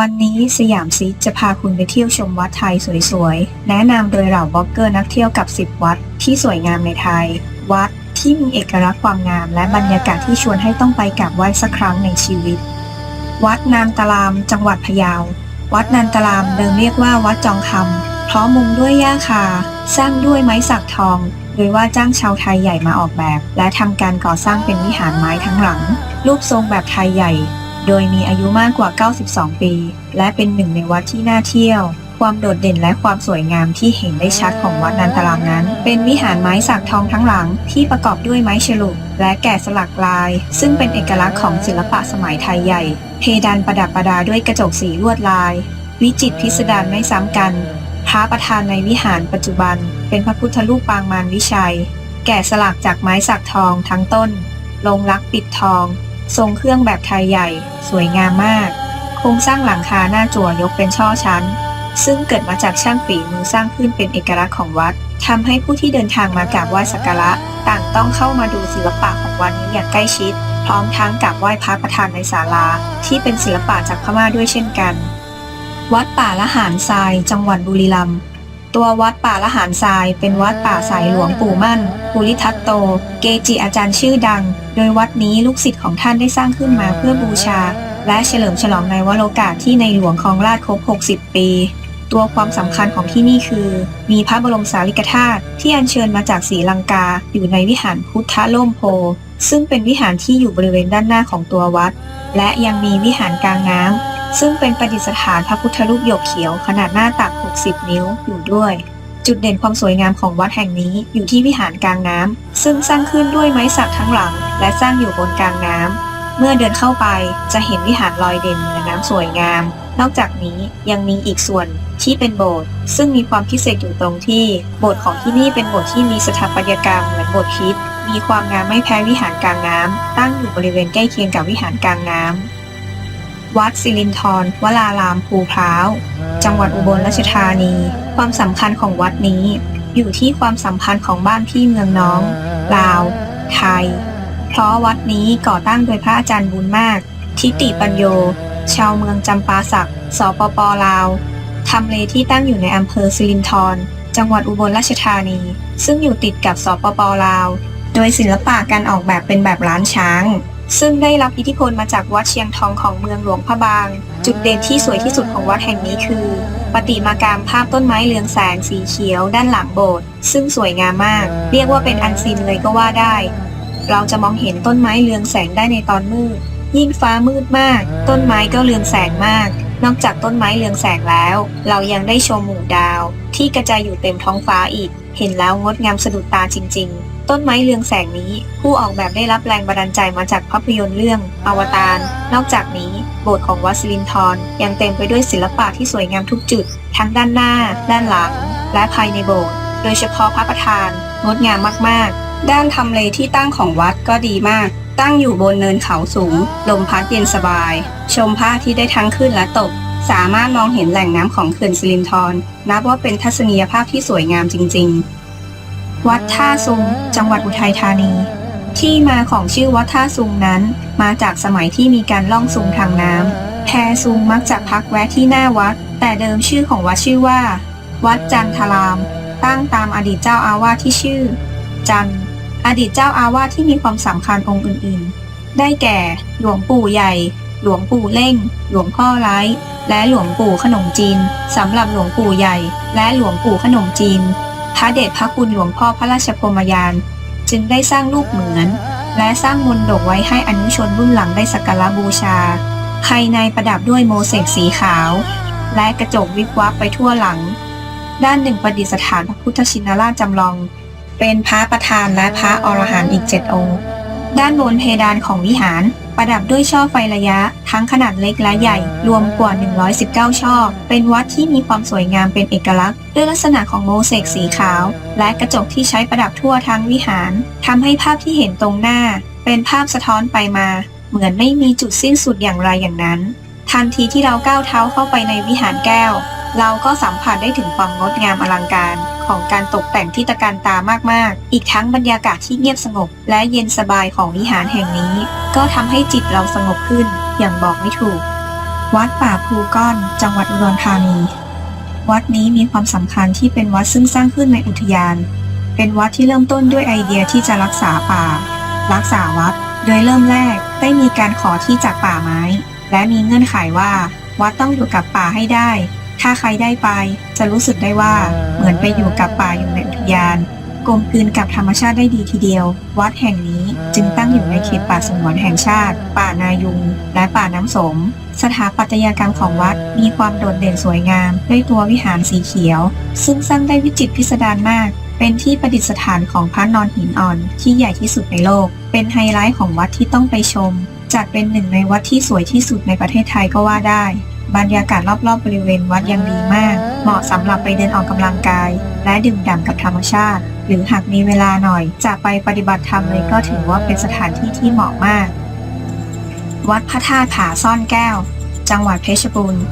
วันนี้สยามซิจะพาคุณไปเที่ยวชมวัดไทยสวยๆ แนะนำโดยเหล่าบล็อกเกอร์นักเที่ยวกับ 10 วัดที่สวยงามในไทย วัดที่มีเอกลักษณ์ความงาม และบรรยากาศที่ชวนให้ต้องไปกราบไหว้สักครั้งในชีวิต วัดนางตะลาม จังหวัดพะเยา วัดนางตะลามเดิมเรียกว่าวัดจองคำเพราะมุงด้วยหญ้าคา สร้างด้วยไม้สักทอง โดยว่าจ้างชาวไทยใหญ่มาออกแบบ และทำการก่อสร้างเป็นวิหารไม้ทั้งหลัง รูปทรงแบบไทยใหญ่ โดยมีอายุมากกว่า 92 ปี และเป็นหนึ่งในวัดที่น่าเที่ยว ความโดดเด่นและความสวยงามที่เห็นได้ชัดของวัดนันตารามนั้น เป็นวิหารไม้สักทองทั้งหลังที่ประกอบด้วยไม้ฉลุและแกะสลักลาย ซึ่งเป็นเอกลักษณ์ของศิลปะสมัยไทยใหญ่ เพดานประดับประดาด้วยกระจกสีลวดลาย วิจิตรพิสดารไม่ซ้ำกันพระประธานในวิหารปัจจุบัน เป็นพระพุทธรูปปางมารวิชัย แกะสลักจากไม้สักทองทั้งต้น ลงรักปิดทอง ทรงเครื่องแบบไทยใหญ่ สวยงามมาก โครงสร้างหลังคาหน้าจั่วยกเป็นช่อชั้น ซึ่งเกิดมาจากช่างฝีมือสร้างขึ้นเป็นเอกลักษณ์ของวัดทำให้ผู้ที่เดินทางมากราบไหว้สักการะ ต่างต้องเข้ามาดูศิลปะของวัดนี้อย่างใกล้ชิด พร้อมทั้งกราบไหว้พระประธานในศาลา ที่เป็นศิลปะจากพม่าด้วยเช่นกัน วัดป่าละหารทราย จังหวัดบุรีรัมย์ ตัววัดป่าละหารทราย เป็นวัดป่าสายหลวงปู่มั่นภูริทัตโต เกจิอาจารย์ชื่อดัง โดยวัดนี้ลูกศิษย์ของท่านได้สร้างขึ้นมาเพื่อบูชา และเฉลิมฉลองในวโรกาสที่ในหลวงของราชครบ 60 ปี ตัวความสำคัญของที่นี่คือ มีพระบรมสารีริกธาตุที่อัญเชิญมาจากศรีลังกาอยู่ในวิหารพุทธล่มโพ ซึ่งเป็นวิหารที่อยู่บริเวณด้านหน้าของตัววัด และยังมีวิหารกลางน้ำซึ่งเป็นประดิษฐานพระพุทธรูปหยกเขียวขนาดหน้าตัก 60 นิ้วอยู่ด้วย จุดเด่นความสวยงามของวัดแห่งนี้อยู่ที่วิหารกลางน้ำซึ่งสร้างขึ้นด้วยไม้สักทั้งหลัง และสร้างอยู่บนกลางน้ำเมื่อเดินเข้าไปจะเห็นวิหารลอยเด่นเหนือน้ำสวยงาม นอกจากนี้ยังมีอีกส่วนที่เป็นโบสถ์ซึ่งมีความพิเศษอยู่ตรงที่ โบสถ์ของที่นี่เป็นโบสถ์ที่มีสถาปัตยกรรมเหมือนโบสถ์คริด มีความงามไม่แพ้วิหารกลางน้ำตั้งอยู่บริเวณใกล้เคียงกับวิหารกลางน้ำวัดสิรินธรวลารามภูพร้าว จังหวัดอุบลราชธานี ความสำคัญของวัดนี้ อยู่ที่ความสัมพันธ์ของบ้านพี่เมืองน้อง ลาว ไทย เพราะวัดนี้ก่อตั้งโดยพระอาจารย์บุญมาก ทิติปัญโย ชาวเมืองจำปาสัก สปปลาวทำเลที่ตั้งอยู่ในอำเภอสิรินธรจังหวัดอุบลราชธานี ซึ่งอยู่ติดกับสปปลาว โดยศิลปะการออกแบบเป็นแบบล้านช้าง ซึ่งได้รับอิทธิพลมาจากวัดเชียงทองของเมืองหลวงพระบาง จุดเด่นที่สวยที่สุดของวัดแห่งนี้คือ ปฏิมากรรมภาพต้นไม้เรืองแสงสีเขียว ด้านหลังโบสถ์ซึ่งสวยงามมาก เรียกว่าเป็นอันซีนเลยก็ว่าได้ เราจะมองเห็นต้นไม้เรืองแสงได้ในตอนมืดยิ่งฟ้ามืดมาก ต้นไม้ก็เรืองแสงมาก นอกจากต้นไม้เรืองแสงแล้ว เรายังได้ชมหมู่ดาว ที่กระจายอยู่เต็มท้องฟ้าอีก เห็นแล้วงดงามสะดุดตาจริง ๆ ต้นไม้เรืองแสงนี้ ผู้ออกแบบได้รับแรงบันดาลใจมาจากภาพยนตร์เรื่อง อวตาร นอกจากนี้ โบสถ์ของวัดสิรินธรยังเต็มไปด้วยศิลปะที่สวยงามทุกจุด ทั้งด้านหน้า ด้านหลัง และภายในโบสถ์ โดยเฉพาะพระประธาน งดงามมาก ๆ ด้านทำเลที่ตั้งของวัดก็ดีมาก ตั้งอยู่บนเนินเขาสูง ลมพัดเย็นสบาย ชมพระอาที่ได้ทั้งขึ้นและตก สามารถมองเห็นแหล่งน้ำของเขื่อนสิรินธรนับว่าเป็นทัศนียภาพที่สวยงามจริง ๆ วัดท่าซุง จังหวัดอุทัยธานี ที่มาของชื่อวัดท่าซุงนั้น มาจากสมัยที่มีการล่องซุงทางน้ำแพซุงมักจะพักแวะที่หน้าวัด แต่เดิมชื่อของวัดชื่อว่า วัดจันทราม ตั้งตามอดีตเจ้าอาวาสที่ชื่อ จัน อดีตเจ้าอาวาสที่มีความสำคัญองค์อื่นๆ ได้แก่ หลวงปู่ใหญ่ หลวงปู่เล่ง หลวงพ่อไร้และหลวงปู่ขนมจีนสำหรับหลวงปู่ใหญ่ และหลวงปู่ขนมจีน พระเดชพระคุณหลวงพ่อพระราชพรหมยาน จึงได้สร้างรูปเหมือน และสร้างมนดกไว้ให้อนุชนรุ่นหลังได้สักการะบูชา ภายในประดับด้วยโมเสกสีขาว และกระจกวิบวับไปทั่วหลัง ด้านหนึ่งประดิษฐานพระพุทธชินราชจำลอง เป็นพระประธานและพระอรหันต์อีกเจ็ดองค์ ด้านบนเพดานของวิหาร ประดับด้วยช่อไฟระยะ ทั้งขนาดเล็กและใหญ่ รวมกว่า 119 ช่อ เป็นวัดที่มีความสวยงามเป็นเอกลักษณ์ ด้วยลักษณะของโมเสกสีขาว และกระจกที่ใช้ประดับทั่วทั้งวิหารทำให้ภาพที่เห็นตรงหน้า เป็นภาพสะท้อนไปมา เหมือนไม่มีจุดสิ้นสุดอย่างไรอย่างนั้น ทันทีที่เราก้าวเท้าเข้าไปในวิหารแก้ว เราก็สัมผัสได้ถึงความงดงามอลังการ ของการตกแต่งที่ตะการตามากๆ อีกทั้งบรรยากาศที่เงียบสงบ และเย็นสบายของวิหารแห่งนี้ ก็ทำให้จิตเราสงบขึ้นอย่างบอกไม่ถูก วัดป่าภูก้อน จังหวัดอุดรธานี วัดนี้มีความสำคัญที่เป็นวัดซึ่งสร้างขึ้นในอุทยาน เป็นวัดที่เริ่มต้นด้วยไอเดียที่จะรักษาป่า รักษาวัด โดยเริ่มแรกได้มีการขอที่จากป่าไม้ และมีเงื่อนไขว่า วัดต้องอยู่กับป่าให้ได้ ถ้าใครได้ไปจะรู้สึกได้ว่าเหมือนไปอยู่กับป่าอยู่ในอุทยานกลมกลืนกับธรรมชาติได้ดีทีเดียว วัดแห่งนี้จึงตั้งอยู่ในเขตป่าสงวนแห่งชาติ ป่านายุง และป่าน้ำสม สถาปัตยกรรมของวัดมีความโดดเด่นสวยงาม ด้วยตัววิหารสีเขียว ซึ่งสร้างได้วิจิตรพิสดารมาก เป็นที่ประดิษฐานของพระนอนหินอ่อนที่ใหญ่ที่สุดในโลก เป็นไฮไลท์ของวัดที่ต้องไปชม จัดเป็นหนึ่งในวัดที่สวยที่สุดในประเทศไทยก็ว่าได้ บรรยากาศรอบๆบบริเวณวัดยังดีมาก เหมาะสำหรับไปเดินออกกำลังกาย และดื่มด่ำกับธรรมชาติ หรือหากมีเวลาหน่อย จะไปปฏิบัติธรรมเลยก็ถือว่าเป็นสถานที่ที่เหมาะมาก วัดพระธาตุผาซ่อนแก้ว จังหวัดเพชรบูรณ์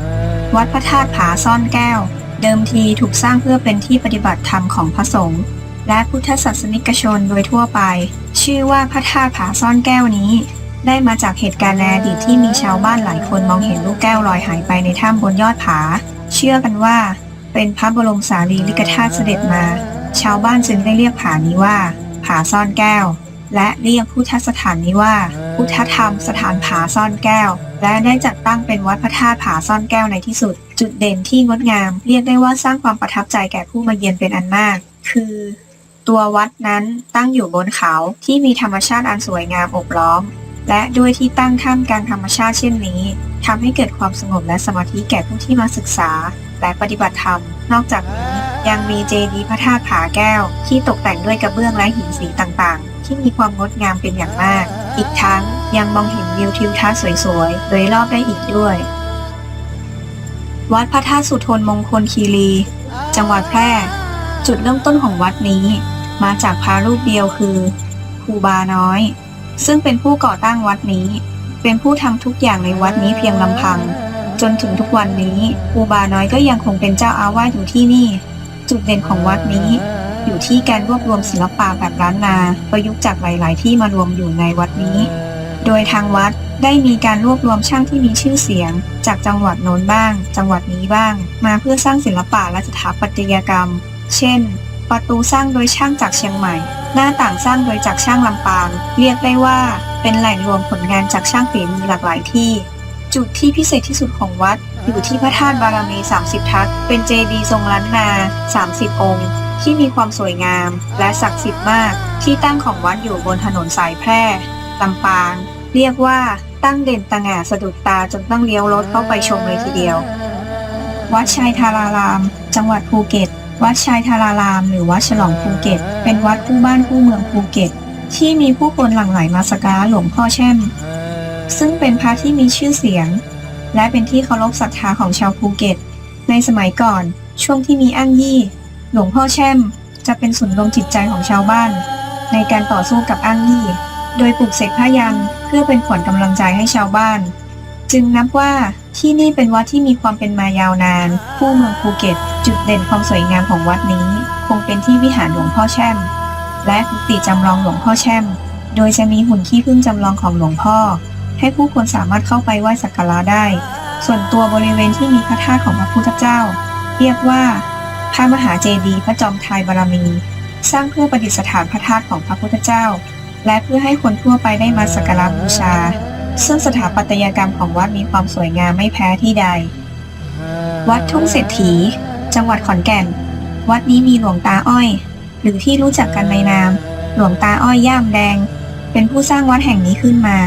วัดพระธาตุผาซ่อนแก้ว เดิมทีถูกสร้างเพื่อเป็นที่ปฏิบัติธรรมของพระสงฆ์และพุทธศาสนิกชนโดยทั่วไป ชื่อว่าพระธาตุผาซ่อนแก้วนี้ ได้มาจากเหตุการณ์ในอดีตที่มีชาวบ้านหลายคนมองเห็นลูกแก้วลอยหายไปในถ้ำบนยอดผา เชื่อกันว่า เป็นพระบรมสารีริกธาตุเสด็จมา ชาวบ้านจึงได้เรียกผานี้ว่า ผาซ่อนแก้ว และเรียกพุทธสถานนี้ว่า พุทธธรรมสถานผาซ่อนแก้ว และได้จัดตั้งเป็นวัดพระธาตุผาซ่อนแก้วในที่สุด จุดเด่นที่งดงาม เรียกได้ว่าสร้างความประทับใจแก่ผู้มาเยือนเป็นอันมาก คือตัววัดนั้นตั้งอยู่บนเขาที่มีธรรมชาติอันสวยงามอบล้อม และด้วยที่ตั้งท่ามกลางธรรมชาติเช่นนี้ทำให้เกิดความสงบและสมาธิแก่ผู้ที่มาศึกษา และปฏิบัติธรรม นอกจากนี้ยังมีเจดีย์พระธาตุผาแก้ว ที่ตกแต่งด้วยกระเบื้องและหินสีต่างๆ ที่มีความงดงามเป็นอย่างมาก อีกทั้งยังมองเห็นวิวทิวทัศน์สวยๆ โดยรอบได้อีกด้วย วัดพระธาตุสุทนมงคลคีรี จังหวัดแพร่ จุดเริ่มต้นของวัดนี้ มาจากพระรูปเดียวคือครูบาน้อย ซึ่งเป็นผู้ก่อตั้งวัดนี้ เป็นผู้ทำทุกอย่างในวัดนี้เพียงลำพัง จนถึงทุกวันนี้ครูบาน้อยก็ยังคงเป็นเจ้าอาวาสอยู่ที่นี่ จุดเด่นของวัดนี้ อยู่ที่การรวบรวมศิลปะแบบล้านนา ประยุกต์จากหลาย ๆ ที่มารวมอยู่ในวัดนี้ โดยทางวัดได้มีการรวบรวมช่างที่มีชื่อเสียง จากจังหวัดโน้นบ้าง จังหวัดนี้บ้าง มาเพื่อสร้างศิลปะและสถาปัตยกรรม เช่น ประตูสร้างโดยช่างจากเชียงใหม่ หน้าต่างสร้างโดยจากช่างลำปาง เรียกได้ว่าเป็นแหล่งรวมผลงานจากช่างฝีมือหลากหลายที่ จุดที่พิเศษที่สุดของวัด อยู่ที่พระธาตุบารมี 30 ทัศเป็นเจดีย์ทรงล้านนา 30 องค์ที่มีความสวยงามและศักดิ์สิทธิ์มาก ที่ตั้งของวัดอยู่บนถนนสายแพร่ลำปาง เรียกว่าตั้งเด่นตะหง่าสะดุดตาจนต้องเลี้ยวรถเข้าไปชมเลยทีเดียว วัดชัยธาราราม จังหวัดภูเก็ต วัดชัยธาราราม หรือวัดฉลองภูเก็ต เป็นวัดคู่บ้านคู่เมืองภูเก็ต ที่มีผู้คนหลั่งไหลมาสักการะหลวงพ่อแช่ม ซึ่งเป็นพระที่มีชื่อเสียง และเป็นที่เคารพศรัทธาของชาวภูเก็ต ในสมัยก่อนช่วงที่มีอ้างยี่ หลวงพ่อแช่ม จะเป็นศูนย์รวมจิตใจของชาวบ้าน ในการต่อสู้กับอ้างยี่ โดยปลูกเสกผ้ายันเพื่อเป็นขวัญกำลังใจให้ชาวบ้าน จึงนับว่าที่นี่เป็นวัดที่มีความเป็นมายาวนานผู้เมืองภูเก็ต จุดเด่นความสวยงามของวัดนี้ คงเป็นที่วิหารหลวงพ่อแช่ม และกุฏิจำลองหลวงพ่อแช่ม โดยจะมีหุ่นขี้ผึ้งจำลองของหลวงพ่อ ให้ผู้คนสามารถเข้าไปไหว้สักการะได้ ส่วนตัวบริเวณที่มีพระธาตุของพระพุทธเจ้า เรียกว่าพระมหาเจดีย์พระจอมไทยบารมี สร้างเพื่อประดิษฐานพระธาตุของพระพุทธเจ้า และเพื่อให้คนทั่วไปได้มาสักการะบูชา ซึ่งสถาปัตยกรรมของวัดมีความสวยงามไม่แพ้ที่ใด วัดทุ่งเศรษฐี จังหวัดขอนแก่น วัดนี้มีหลวงตาอ้อย หรือที่รู้จักกันในนาม หลวงตาอ้อยย่ามแดง เป็นผู้สร้างวัดแห่งนี้ขึ้นมา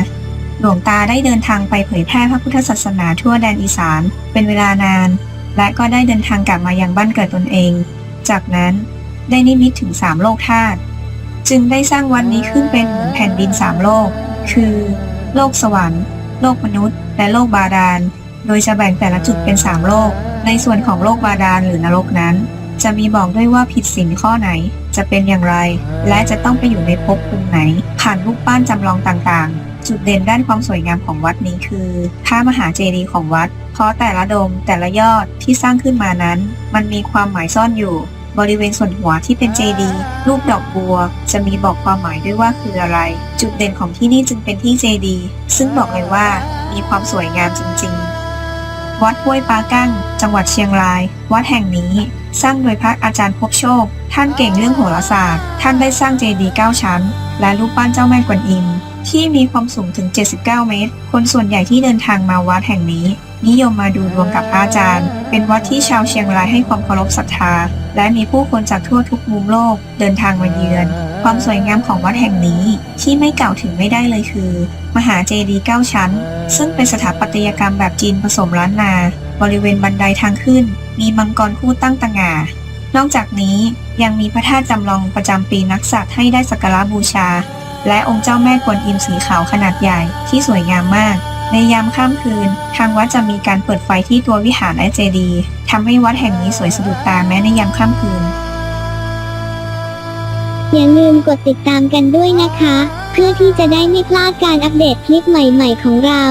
หลวงตาได้เดินทางไปเผยแพร่พระพุทธศาสนาทั่วแดนอีสาน เป็นเวลานาน และก็ได้เดินทางกลับมายังบ้านเกิดตนเอง จากนั้นได้นิมิตถึงสามโลกธาตุจึงได้สร้างวัดนี้ขึ้นเป็นเหมือนแผ่นดินสามโลก คือ โลกสวรรค์ โลกมนุษย์ และโลกบาดาล โดยจะแบ่งแต่ละจุดเป็นสามโลก ในส่วนของโลกบาดาลหรือนรกนั้น จะมีบอกด้วยว่าผิดศีลข้อไหน จะเป็นอย่างไร และจะต้องไปอยู่ในภพภูมิไหน ผ่านรูปปั้นจำลองต่างๆ จุดเด่นด้านความสวยงามของวัดนี้คือพระมหาเจดีย์ของวัด เพราะแต่ละโดมแต่ละยอดที่สร้างขึ้นมานั้น มันมีความหมายซ่อนอยู่ บริเวณส่วนหัวที่เป็นเจดีย์รูปดอกบัว จะมีบอกความหมายด้วยว่าคืออะไร จุดเด่นของที่นี่จึงเป็นที่เจดีย์ซึ่งบอกเลยว่ามีความสวยงามจริงๆ วัดห้วยปากั้ง จังหวัดเชียงราย วัดแห่งนี้ สร้างโดยพระอาจารย์ภพบโชค ท่านเก่งเรื่องโหราศาสตร์ ท่านได้สร้างเจดีย์9ชั้น และรูปปั้นเจ้าแม่กวนอิมที่มีความสูงถึง 79 เมตร คนส่วนใหญ่ที่เดินทางมาวัดแห่งนี้ นิยมมาดูดวงกับพระอาจารย์ เป็นวัดที่ชาวเชียงรายให้ความเคารพศรัทธา และมีผู้คนจากทั่วทุกมุมโลกเดินทางมาเยือน ความสวยงามของวัดแห่งนี้ที่ไม่กล่าวถึงไม่ได้เลยคือ มหาเจดีย์9ชั้น ซึ่งเป็นสถาปัตยกรรมแบบจีนผสมล้านนา บริเวณบันไดทางขึ้น มีมังกรคู่ตั้งตระหง่านอกจากนี้ยังมีพระธาตุจำลองประจำปีนักษัตริย์ให้ได้สักการะบูชา และองค์เจ้าแม่กวนอิมสีขาวขนาดใหญ่ที่สวยงามมาก ในยามค่ำคืน ทางวัดจะมีการเปิดไฟที่ตัววิหารและเจดีย์ทำให้วัดแห่งนี้สวยสะดุดตาแม้ในยามค่ำคืน อย่าลืมกดติดตามกันด้วยนะคะ เพื่อที่จะได้ไม่พลาดการอัปเดตคลิปใหม่ ๆ ของเรา